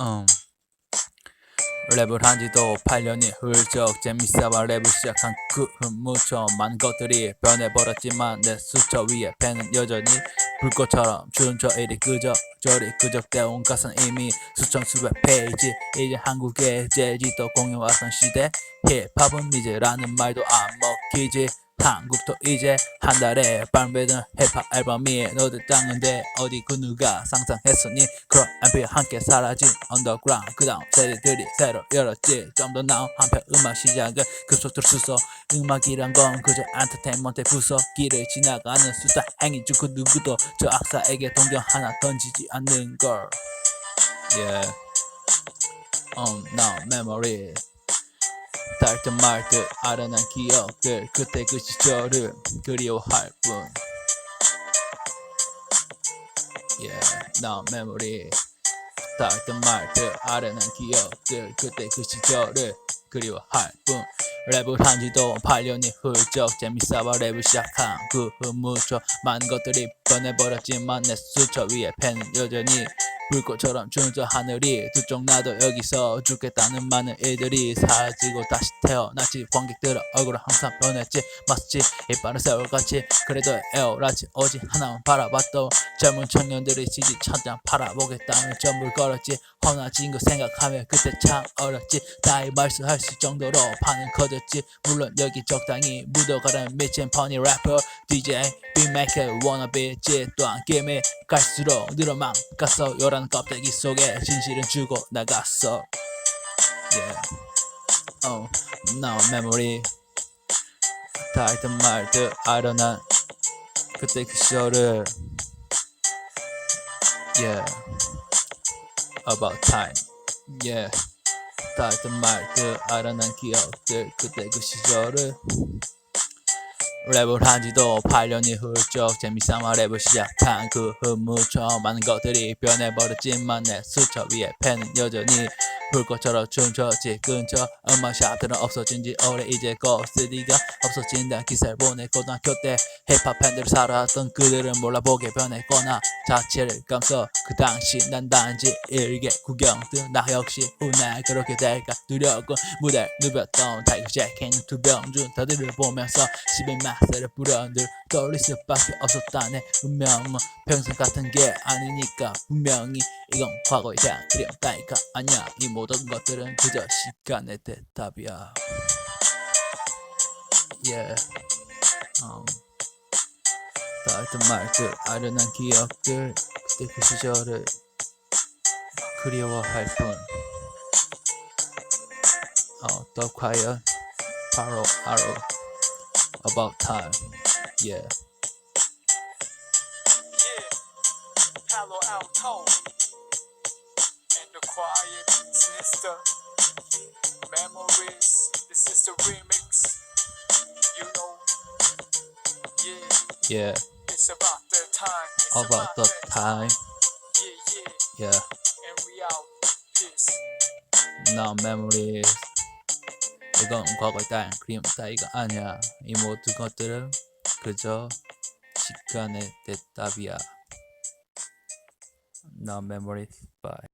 음. 랩을 한 지도 8년이 훌쩍 재밌어봐. 랩을 시작한 그 무척 많은 것들이 변해버렸지만 내 수첩 위에 펜은 여전히 불꽃처럼 준저 일이 그저 저리 그적대온 것은 이미 수천 수백 페이지. 이제 한국의 재지도 공유왔던 시대. 힙합은 이제라는 말도 안 먹히지 한국도 이제 한 달에 발매된 힙합 앨범이 너들 땅인데 어디 그 누가 상상했었니 그런 MP 함께 사라진 언더그라운드 그 다음 세대들이 새로 열었지. 좀 더 나은 한편 음악 시작은 급속도로 수서 음악이란 건 그저 엔터테인먼트의 부서 길을 지나가는 수다. 행위 중그 누구도 저 악사에게 동경 하나 던지지 않는 걸. Yeah. On now memory 달듯 말듯 아련한 기억들 그때 그 시절을 그리워할 뿐. Yeah, now memory. 달듯 말듯 아련한 기억들 그때 그 시절을 그리워할 뿐. 랩을 한 지도 8년이 훌쩍 재밌어봐 랩을 시작한 그 무척 많은 것들이 변해버렸지만 내 수첩 위에 펜은 여전히 불꽃처럼 준저 하늘이 두쪽 나도 여기서 죽겠다는 많은 일들이 사라지고 다시 태어났지. 관객들의 얼굴은 항상 변했지. 마치 이빠른 세월같이 그래도 에어라지. 오직 하나만 바라봤던 젊은 청년들이 지지 천장 바라보겠다는 점을 걸었지. 허나진 거 생각하면 그때 참 어렸지. 나이 말씀할 수 정도로 반응 커졌지. 물론 여기 적당히 묻어가는 미친 퍼니 래퍼 DJ 빅메이커 워너비 지 또한 게임에 갈수록 늘어만 갔어. 요란 껍데기 속에 진실은 주고 나갔어. Yeah. Oh now memory. 달듯 말듯 아련한 그때 그 시절을 Yeah. About time. Yeah. 달듯 말듯 아련한 기억들. 그때 그 시절을 랩을 한 지도 8년이 훌쩍 재미삼아 랩을 시작한 그 흐무처 많은 것들이 변해버렸지만 내 수첩 위에 펜은 여전히 불꽃처럼 춤춰지. 근처 음악샵들은 없어진 지 오래 이제 고스디가 없어진다. 기사를 보내 고등학교 때 힙합 팬들을 살아왔던 그들은 몰라보게 변했거나 자체를 감싸 그 당시 난 단지 일개 구경들 나 역시 훗날 그렇게 될까? 두려웠고 무대를 누볐던 타이거 잭앤 투병준 다들을 보면서 11 맛을 부려들 떠올릴 수밖에 없었다네. 운명은 평생 같은 게 아니니까 분명히 이건 과거에 대한 그림 따위가 아니야. 이 모든 것들은 그저 시간의 대답이야. Yeah. um, 달듯 말듯 아련한 기억들 그때 그 시절을 그리워할 뿐. 어, 더 과연 바로 알아 About time Yeah Yeah, Palo Alto, and the quiet sister. Memories, this is the remix. You know, yeah, Yeah it's about the time. It's About the time Yeah, yeah, Yeah and we out. Peace. Now memories 이건 과거에 따윈 그림 따위가 아니야. 이 모든 것들은 그저 시간의 대답이야. Now memories bye